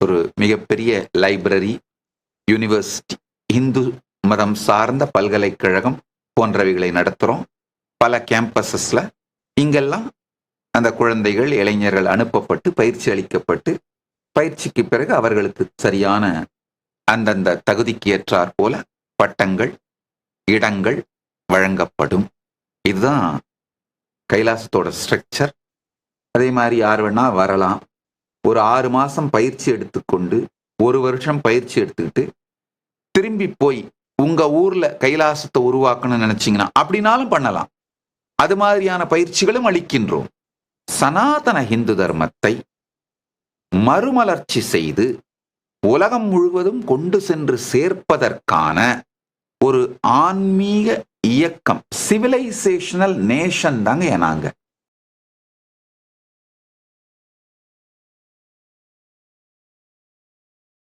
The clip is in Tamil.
ஒரு மிகப்பெரிய லைப்ரரி யூனிவர்சிட்டி இந்து மதம் சார்ந்த பல்கலைக்கழகம் போன்றவைகளை நடத்துகிறோம் பல கேம்பஸஸில் இங்கெல்லாம் அந்த குழந்தைகள் இளைஞர்கள் அனுப்பப்பட்டு பயிற்சி அளிக்கப்பட்டு பயிற்சிக்கு பிறகு அவர்களுக்கு சரியான அந்தந்த தகுதிக்கு ஏற்றாற் போல பட்டங்கள் இடங்கள் வழங்கப்படும். இதுதான் கைலாசத்தோட ஸ்ட்ரக்சர். அதே மாதிரி யார் வேணா வரலாம். ஒரு ஆறு மாதம் பயிற்சி எடுத்துக்கொண்டு ஒரு வருஷம் பயிற்சி எடுத்துக்கிட்டு திரும்பி போய் உங்கள் ஊரில் கைலாசத்தை உருவாக்கணும்னு நினச்சிங்கன்னா அப்படின்னாலும் பண்ணலாம். அது மாதிரியான பயிற்சிகளும் அளிக்கின்றோம். சனாதன ஹிந்து தர்மத்தை மறுமலர்ச்சி செய்து உலகம் முழுவதும் கொண்டு சென்று சேர்ப்பதற்கான ஒரு ஆன்மீக இயக்கம் சிவிலைசேஷனல் நேஷன் தாங்க நாங்க.